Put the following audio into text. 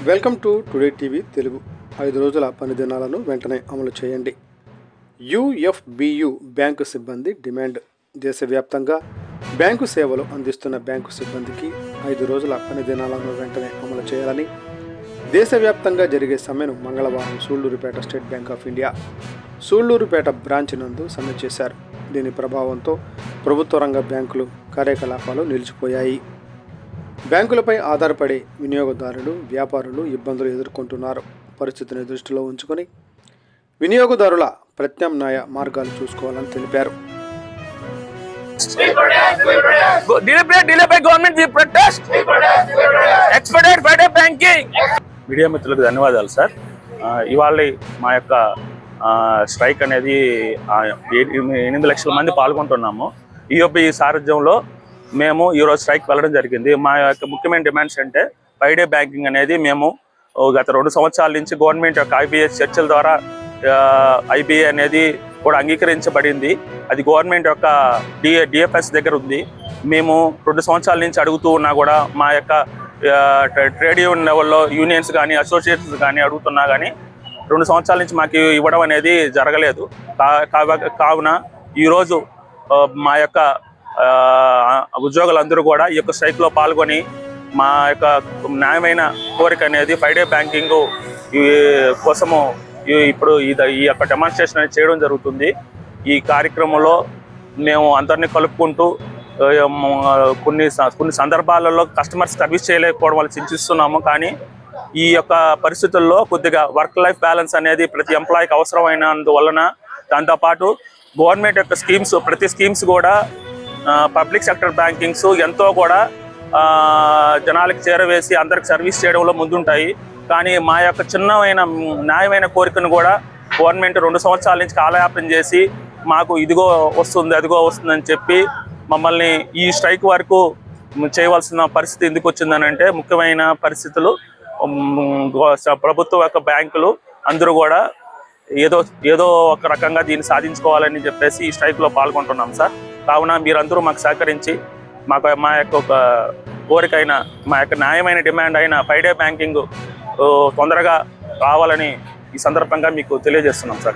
Welcome to today TV Telugu. ఐదు రోజుల పని దినాలను వెంటనే అమలు చేయండి. యుఎఫ్బియు బ్యాంకు సిబ్బంది డిమాండ్. దేశవ్యాప్తంగా బ్యాంకు సేవలు అందిస్తున్న బ్యాంకు సిబ్బందికి ఐదు రోజుల పని దినాలను వెంటనే అమలు చేయాలని దేశవ్యాప్తంగా జరిగే సమ్మెను మంగళవారం Sullurpeta state bank of India Sullurpeta branch నందు సమ్మె చేశారు. దీని ప్రభావంతో ప్రభుత్వ రంగ బ్యాంకులు కార్యకలాపాలు నిలిచిపోయాయి. బ్యాంకులపై ఆధారపడే వినియోగదారులు వ్యాపారులు ఇబ్బందులు ఎదుర్కొంటున్నారు. పరిస్థితిని దృష్టిలో ఉంచుకొని వినియోగదారుల ప్రత్యామ్నాయ మార్గాలు చూసుకోవాలని తెలిపారు. మీడియా మిత్రులకు ధన్యవాదాలు సార్. ఇవాళ మా యొక్క స్ట్రైక్ అనేది ఎనిమిది లక్షల మంది పాల్గొంటున్నాము. ఈఓపి సారథ్యంలో మేము ఈరోజు స్ట్రైక్ వెళ్ళడం జరిగింది. మా యొక్క ముఖ్యమైన డిమాండ్స్ అంటే ఫైవ్ డే బ్యాంకింగ్ అనేది మేము గత రెండు సంవత్సరాల నుంచి గవర్నమెంట్ యొక్క ఐబీఎస్ చర్చల ద్వారా ఐబీఏ అనేది కూడా అంగీకరించబడింది. అది గవర్నమెంట్ యొక్క డిఏ డిఎఫ్ఎస్ దగ్గర ఉంది. మేము రెండు సంవత్సరాల నుంచి అడుగుతూ ఉన్నా కూడా మా యొక్క ట్రేడ్ యూనియన్ లెవెల్లో యూనియన్స్ కానీ అసోసియేషన్స్ కానీ అడుగుతున్నా కానీ రెండు సంవత్సరాల నుంచి మాకు ఇవ్వడం అనేది జరగలేదు. కావున ఈరోజు మా యొక్క ఉద్యోగులందరూ కూడా ఈ యొక్క స్ట్రైక్లో పాల్గొని మా యొక్క న్యాయమైన కోరిక అనేది ఫైవ్ డే బ్యాంకింగ్ ఈ కోసము ఈ- ఇప్పుడు ఇది ఈ యొక్క డెమాన్స్ట్రేషన్ అనేది చేయడం జరుగుతుంది. ఈ కార్యక్రమంలో మేము అందరినీ కలుపుకుంటూ కొన్ని కొన్ని సందర్భాలలో కస్టమర్స్ సర్వీస్ చేయలేకపోవడం వల్ల చింతిస్తున్నాము. కానీ ఈ యొక్క పరిస్థితుల్లో కొద్దిగా వర్క్ లైఫ్ బ్యాలెన్స్ అనేది ప్రతి ఎంప్లాయీకి అవసరమైనందువలన దాంతోపాటు గవర్నమెంట్ యొక్క స్కీమ్స్ ప్రతి స్కీమ్స్ కూడా పబ్లిక్ సెక్టర్ బ్యాంకింగ్స్ ఎంతో కూడా జనాలకు చేరవేసి అందరికి సర్వీస్ చేయడంలో ముందుంటాయి. కానీ మా యొక్క చిన్నమైన న్యాయమైన కోరికను కూడా గవర్నమెంట్ రెండు సంవత్సరాల నుంచి కాలయాపన చేసి మాకు ఇదిగో వస్తుంది అదిగో వస్తుందని చెప్పి మమ్మల్ని ఈ స్ట్రైక్ వరకు చేయవలసిన పరిస్థితి ఎందుకు వచ్చిందని అంటే ముఖ్యమైన పరిస్థితులు ప్రభుత్వ యొక్క బ్యాంకులు అందరూ కూడా ఏదో ఏదో ఒక రకంగా దీన్ని సాధించుకోవాలని చెప్పేసి ఈ స్ట్రైక్లో పాల్గొంటున్నాం సార్. కావున మీరందరూ మాకు సహకరించి మాకు మా యొక్క ఒక కోరిక అయిన మా యొక్క న్యాయమైన డిమాండ్ అయిన ఫైవ్ డే బ్యాంకింగ్ తొందరగా రావాలని ఈ సందర్భంగా మీకు తెలియజేస్తున్నాం సార్.